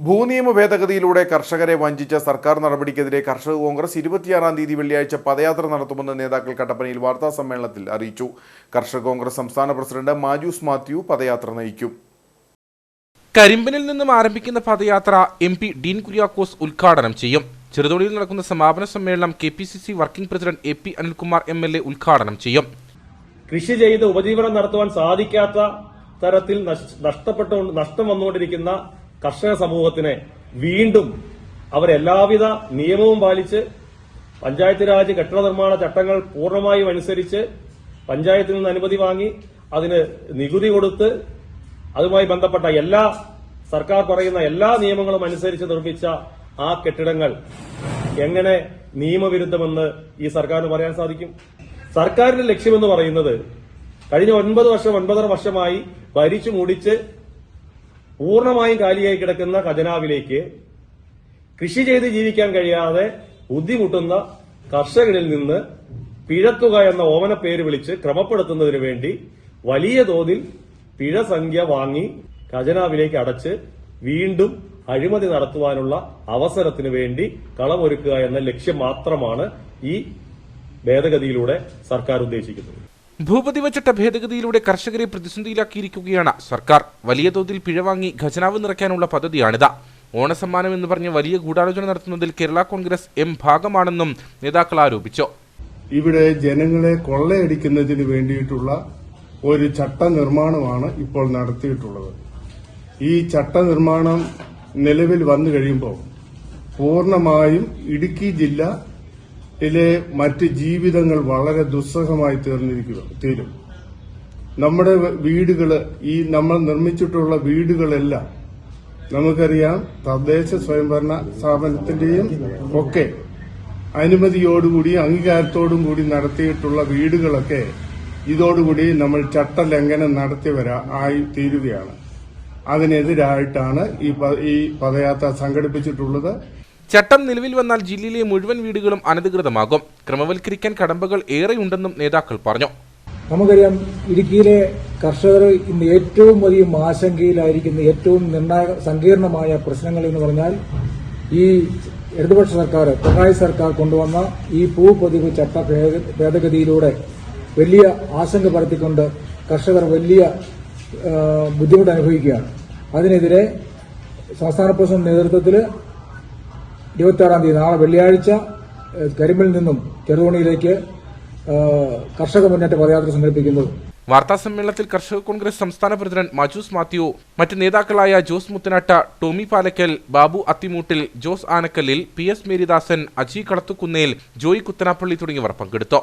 ഭൂനിയമ ഭേദഗതിയിലൂടെ കർഷകരെ വഞ്ചിച്ച സർക്കാർ നടപടിക്കെതിരെ കർഷക കോൺഗ്രസ് ഇരുപത്തിയാറാം തീയതി വെള്ളിയാഴ്ച പദയാത്ര നടത്തുമെന്ന് നേതാക്കൾ കട്ടപ്പനയിൽ വാർത്താ സമ്മേളനത്തിൽ അറിയിച്ചു. കർഷക കോൺഗ്രസ് സംസ്ഥാന പ്രസിഡന്റ് മാജൂസ് മാത്യു പദയാത്ര നയിക്കും. കരിമ്പനിൽ നിന്നും ആരംഭിക്കുന്ന പദയാത്ര എം പി ഡീൻ കുര്യാക്കോസ് ഉദ്ഘാടനം ചെയ്യും. ചെറുതോണിയിൽ നടക്കുന്ന സമാപന സമ്മേളനം K P C C working president A P Anilkumar M L A ഉദ്ഘാടനം ചെയ്യും. കൃഷി ചെയ്ത് ഉപജീവനം നടത്തുവാൻ സാധിക്കാത്ത തരത്തിൽ നഷ്- നഷ്ടപ്പെട്ടു നഷ്ടം വന്നുകൊണ്ടിരിക്കുന്ന കർഷക സമൂഹത്തിനെ വീണ്ടും അവരെല്ലാവിധ നിയമവും പാലിച്ച് പഞ്ചായത്ത് രാജ് കെട്ടിട നിർമ്മാണ ചട്ടങ്ങൾ പൂർണമായും അനുസരിച്ച് പഞ്ചായത്തിൽ നിന്ന് അനുമതി വാങ്ങി അതിന് നികുതി കൊടുത്ത് അതുമായി ബന്ധപ്പെട്ട എല്ലാ സർക്കാർ പറയുന്ന എല്ലാ നിയമങ്ങളും അനുസരിച്ച് നിർമ്മിച്ച ആ കെട്ടിടങ്ങൾ എങ്ങനെ നിയമവിരുദ്ധമെന്ന് ഈ സർക്കാരിന് പറയാൻ സാധിക്കും. സർക്കാരിന്റെ ലക്ഷ്യമെന്ന് പറയുന്നത് കഴിഞ്ഞ ഒൻപത് വർഷം ഒൻപതര വർഷമായി ഭരിച്ചു മുടിച്ച് പൂർണമായും കാലിയായി കിടക്കുന്ന ഖജനാവിലേക്ക് കൃഷി ചെയ്ത് ജീവിക്കാൻ കഴിയാതെ ബുദ്ധിമുട്ടുന്ന കർഷകരിൽ നിന്ന് പിഴത്തുക എന്ന ഓമന പേര് വിളിച്ച് ക്രമപ്പെടുത്തുന്നതിന് വേണ്ടി വലിയ തോതിൽ പിഴ സംഖ്യ വാങ്ങി ഖജനാവിലേക്ക് അടച്ച് വീണ്ടും അഴിമതി നടത്തുവാനുള്ള അവസരത്തിന് വേണ്ടി കളമൊരുക്കുക എന്ന ലക്ഷ്യം മാത്രമാണ് ഈ ഭേദഗതിയിലൂടെ സർക്കാർ ഉദ്ദേശിക്കുന്നത്. ഭൂപതിവ വച്ചിട്ട ഭേദഗതിയിലൂടെ കർഷകരെ പ്രതിസന്ധിയിലാക്കിയിരിക്കുകയാണ് സർക്കാർ. വലിയ തോതിൽ പിഴവാങ്ങി ഖജനാവ് നിറയ്ക്കാനുള്ള പദ്ധതിയാണിത്. ഓണസമ്മാനം എന്ന് പറഞ്ഞ് വലിയ ഗൂഢാലോചന നടത്തുന്നതിൽ കേരള കോൺഗ്രസ് എം ഭാഗമാണെന്നും നേതാക്കൾ ആരോപിച്ചു. ഇവിടെ ജനങ്ങളെ കൊള്ളയടിക്കുന്നതിന് വേണ്ടിയിട്ടുള്ള ഒരു ചട്ടനിർമ്മാണമാണ് ഇപ്പോൾ നടത്തിയിട്ടുള്ളത്. ഈ ചട്ടനിർമ്മാണം നിലവിൽ വന്നു കഴിയുമ്പോൾ പൂർണമായും ഇടുക്കി ജില്ലയിലെ മറ്റ് ജീവിതങ്ങൾ വളരെ ദുസ്സഹമായി തീർന്നിരിക്കുക തീരും. നമ്മുടെ വീടുകൾ ഈ നമ്മൾ നിർമ്മിച്ചിട്ടുള്ള വീടുകളെല്ലാം നമുക്കറിയാം തദ്ദേശ സ്വയംഭരണ സ്ഥാപനത്തിന്റെയും ഒക്കെ അനുമതിയോടുകൂടി അംഗീകാരത്തോടും കൂടി നടത്തിയിട്ടുള്ള വീടുകളൊക്കെ ഇതോടുകൂടി നമ്മൾ ചട്ടലംഘനം നടത്തിയവരാ ആയി തീരുകയാണ്. അതിനെതിരായിട്ടാണ് ഈ പദയാത്ര സംഘടിപ്പിച്ചിട്ടുള്ളത്. ചട്ടം നിലവിൽ വന്നാൽ ജില്ലയിലെ മുഴുവൻ വീടുകളും അനധികൃതമാകും. ക്രമവൽക്കരിക്കാൻ കടമ്പകൾ ഏറെയുണ്ടെന്നും നേതാക്കൾ പറഞ്ഞു. നമുക്കറിയാം ഇടുക്കിയിലെ കർഷകർ ഇന്ന് ഏറ്റവും വലിയ ആശങ്കയിലായിരിക്കുന്ന ഏറ്റവും നിർണായക സങ്കീർണമായ പ്രശ്നങ്ങൾ എന്ന് പറഞ്ഞാൽ ഈ ഇടതുപക്ഷ സർക്കാർ പിണറായി സർക്കാർ കൊണ്ടുവന്ന ഈ ഭൂപതിവ് ചട്ട ഭേദ- ഭേദഗതിയിലൂടെ വലിയ ആശങ്ക പരത്തിക്കൊണ്ട് കർഷകർ വലിയ ബുദ്ധിമുട്ട് അനുഭവിക്കുകയാണ് അതിനെതിരെ സംസ്ഥാന പ്രസിഡന്റ് നേതൃത്വത്തിൽ ഇരുപത്തിയാറാം തീയതി നാളെ വെള്ളിയാഴ്ച കരിമ്പിൽ നിന്നും ചെറുതോണിയിലേക്ക് കർഷക മുന്നേറ്റ പദയാത്ര സംഘടിപ്പിക്കുന്നത് വാർത്താ സമ്മേളനത്തിൽ കർഷക കോൺഗ്രസ് സംസ്ഥാന പ്രസിഡന്റ് മജൂസ് മാത്യു മറ്റ് നേതാക്കളായ ജോസ് മുത്തനാട്ട ടോമി പാലക്കൽ ബാബു അത്തിമൂട്ടിൽ ജോസ് ആനക്കല്ലിൽ പി എസ് മേരിദാസൻ അജി കളത്തുകുന്നേൽ ജോയി കുത്തനാപ്പള്ളി തുടങ്ങിയവർ പങ്കെടുത്തു.